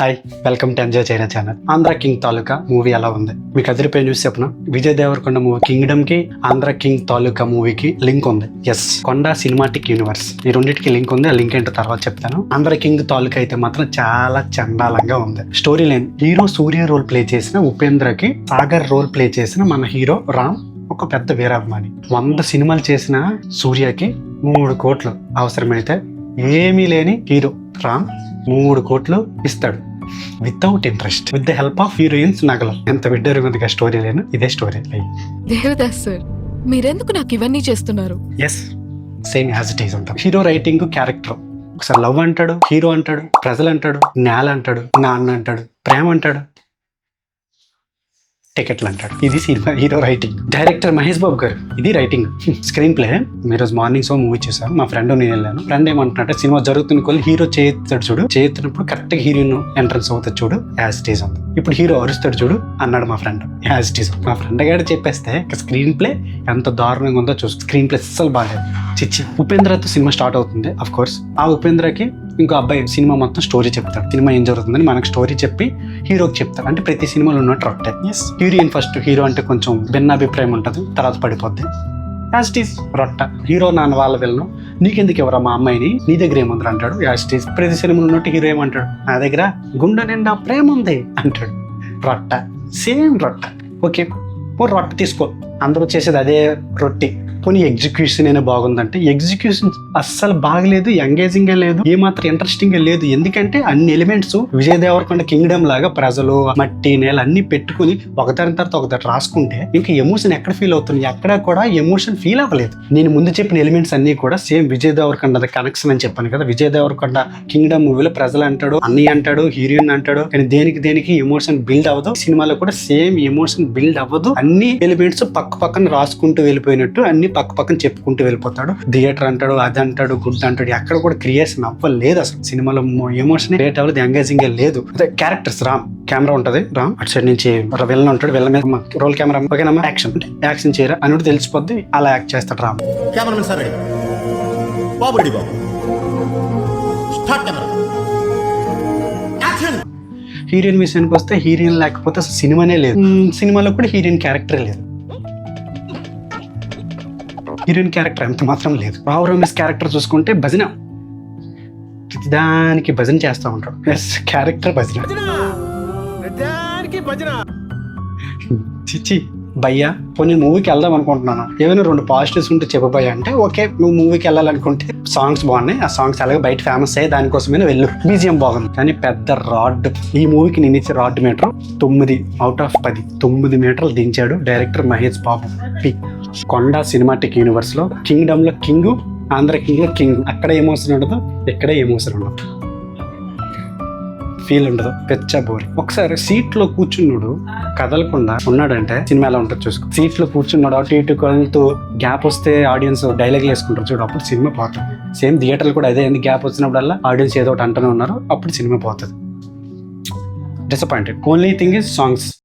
Hi welcome to enjoy China channel Andhra King Taluka movie ఎలా ఉంది? మీకు అదిరిపోయి న్యూస్ చెప్పిన? విజయ్ దేవరకొండ మూవీ కింగ్డమ్కి ఆంధ్ర కింగ్ తాలూకా మూవీకి లింక్ ఉంది. ఎస్ కొండ సినిమాటిక్ యూనివర్స్ ఈ రెండింటికి లింక్ ఉంది ఆ లింక్ ఏంటో తర్వాత చెప్తాను. ఆంధ్ర కింగ్ తాలూకా అయితే మాత్రం చాలా చండాలంగా ఉంది. Story line hero Surya role play చేసిన ఉపేంద్రకి సాగర్ రోల్ ప్లే చేసిన మన హీరో రామ్ ఒక పెద్ద వీరాభిమాని. వంద సినిమాలు చేసిన సూర్యకి మూడు కోట్లు అవసరమైతే ఏమీ లేని హీరో రామ్ మూడు కోట్లు ఇస్తాడు. Without interest with the help of heroines నగలు ఎంత విడ్డరు ఉంది స్టోరీ లేను ఇదే స్టోరీ లైన్ దేవదాస్ సార్ మీరెందుకు నాకు ఇవన్నీ చేస్తున్నారు? Yes same as it is ఉంటుంది హీరో రైటింగ్ క్యారెక్టర్ ఒకసారి లవ్ అంటాడు హీరో అంటాడు ప్రజలు అంటాడు నేల అంటాడు నాన్న అంటాడు ప్రేమ అంటాడు. టికెట్లు అంటాడు ఇది cinema hero writing director Mahesh Babu గారు. ఇది రైటింగ్ స్క్రీన్ ప్లే మీరు మార్నింగ్ సో మూవీ చూసారు. మా ఫ్రెండ్ నేను వెళ్ళాను. ఫ్రెండ్ ఏమంటున్నట్టే సినిమా జరుగుతున్న కొద్ది హీరో చేస్తాడు చూడు. చేస్తున్నప్పుడు కరెక్ట్గా హీరోయిన్ ఎంట్రన్స్ అవుతుంది చూడు. యాజ్ ఈస్ ఉంది ఇప్పుడు హీరో అరుస్తాడు చూడు అన్నాడు మా ఫ్రెండ్. యాజ్ ఇట్ ఈస్ మా ఫ్రెండ్ గారు చెప్పేస్తే స్క్రీన్ ప్లే ఎంత దారుణంగా ఉందో చూసి స్క్రీన్ ప్లే అస్సలు బాగాలేదు. చిచ్చి. ఉపేంద్రతో సినిమా స్టార్ట్ అవుతుంది అఫ్ కోర్స్ ఆ ఉపేంద్రకి ఇంకో అబ్బాయి సినిమా మొత్తం స్టోరీ చెప్తాడు. సినిమా ఏం జరుగుతుందని మనకు స్టోరీ చెప్పి హీరోకి చెప్తాడు. అంటే ప్రతి సినిమాలో ఉన్నట్టు రొట్టే. హీరోయిన్ ఫస్ట్ హీరో అంటే కొంచెం భిన్నాభిప్రాయం ఉంటుంది తర్వాత పడిపోద్ది. యాజ్ రొట్ట. హీరో నాన్న వాళ్ళ వెళ్ళను నీకెందుకు ఎవరా మా అమ్మాయిని? నీ దగ్గర ఏముంది అంటాడు. యాస్టీస్ ప్రతి సినిమాలో ఉన్నట్టు హీరో ఏమంటాడు? నా దగ్గర గుండె నిండా ప్రేమ ఉంది అంటాడు. రొట్ట. సేమ్ రొట్ట. ఓకే. ఓ రొట్ట తీసుకో. అందరూ చేసేది అదే రొట్టి. పోనీ ఎగ్జిక్యూషన్ అయినా బాగుందంటే ఎగ్జిక్యూషన్ అస్సలు బాగలేదు ఎంగేజింగ్ లేదు ఏమాత్రం ఇంట్రెస్టింగ్ లేదు. ఎందుకంటే అన్ని ఎలిమెంట్స్ విజయ్ దేవరకొండ కింగ్డమ్ లాగా ప్రజలు మట్టి నేల అన్ని పెట్టుకుని ఒకదాని తర్వాత ఒకదాని రాసుకుంటే ఇంకా ఎమోషన్ ఎక్కడ ఫీల్ అవుతుంది? ఎక్కడ కూడా ఎమోషన్ ఫీల్ అవ్వలేదు. నేను ముందు చెప్పిన ఎలిమెంట్స్ అన్ని కూడా సేమ్ విజయ్ దేవరకొండ కనెక్షన్ అని చెప్పాను కదా. విజయ దేవరకొండ కింగ్డమ్ మూవీలో ప్రజలు అంటాడు అన్ని అంటాడు హీరోయిన్ అంటాడు కానీ దేనికి దేనికి ఎమోషన్ బిల్డ్ అవ్వదు. సినిమాలో కూడా సేమ్ ఎమోషన్ బిల్డ్ అవ్వదు. అన్ని ఎలిమెంట్స్ పక్క పక్కన రాసుకుంటూ వెళ్ళిపోయినట్టు అన్ని పక్క పక్కన చెప్పుకుంటూ వెళ్ళిపోతాడు. థియేటర్ అంటాడు అది అంటాడు గుడ్ అంటాడు. ఎక్కడ కూడా క్రియేషన్ అవ్వలేదు అసలు. సినిమాలో ఎమోషన్ క్రియేట్ అవ్వలేదు ఎంగేజింగ్ లేదు. అదే క్యారెక్టర్స్ రామ్ కెమెరా ఉంటది రామ్. అటు సైడ్ నుంచి వెళ్ళని ఉంటాడు వెళ్ళ మీద రోల్ కెమెరా ఓకేనమ్మా యాక్షన్ అంటే యాక్షన్ చేయరా? అని తెలిసిపోద్ది అలా యాక్ట్ చేస్తాడు రామ్. Cameraman sir ready. బాబు రెడీ బాబు. Start camera. యాక్షన్. హీరోయిన్ విషయానికి వస్తే హీరోయిన్ లేకపోతే అసలు సినిమానే లేదు. సినిమాలో కూడా హీరోయిన్ క్యారెక్టర్ లేదు. హీరోయిన్ క్యారెక్టర్ ఎంత మాత్రం లేదు. రావు రమేష్ క్యారెక్టర్ చూసుకుంటే భజన. దానికి భజన చేస్తూ ఉంటాడు. ఎస్ క్యారెక్టర్ భజన. చిచ్చి భయ్యా కొన్ని మూవీకి వెళ్దాం అనుకుంటున్నాను? ఏమైనా రెండు పాజిటివ్స్ ఉంటే చెప్పు భయ్య అంటే ఓకే నువ్వు మూవీకి వెళ్ళాలనుకుంటే సాంగ్స్ బాగున్నాయి. ఆ సాంగ్స్ అలాగే బయట ఫేమస్ అయ్యి దానికోసమే వెళ్ళు. బీజిఎం బాగుంది. కానీ పెద్ద రాడ్. ఈ మూవీకి నేను ఇచ్చే రాడ్ మీటర్ తొమ్మిది అవుట్ ఆఫ్ పది. తొమ్మిది మీటర్లు దించాడు director Mahesh Babu. P. Konda cinematic యూనివర్స్లో కింగ్డమ్లో కింగ్ ఆంధ్ర కింగ్లో కింగ్. అక్కడ ఎమోషన్ ఉండదు? ఇక్కడ ఎమోషన్ ఉండదు? ఫీల్ ఉండదు. పెచ్చ బోరి. ఒకసారి సీట్లో కూర్చున్నాడు కదలకుండా ఉన్నాడంటే సినిమా ఎలా ఉంటుంది చూసుకో. సీట్లో కూర్చున్నాడు అటు ఇటు కదులుతూ గ్యాప్ వస్తే ఆడియన్స్ డైలాగ్ వేసుకుంటారు చూడు అప్పుడు సినిమా పోతుంది. సేమ్ థియేటర్లు కూడా అదే గ్యాప్ వచ్చినప్పుడల్లా ఆడియన్స్ ఏదో ఒకటి అంటూనే ఉన్నారు అప్పుడు సినిమా పోతుంది. Disappointed only thing is songs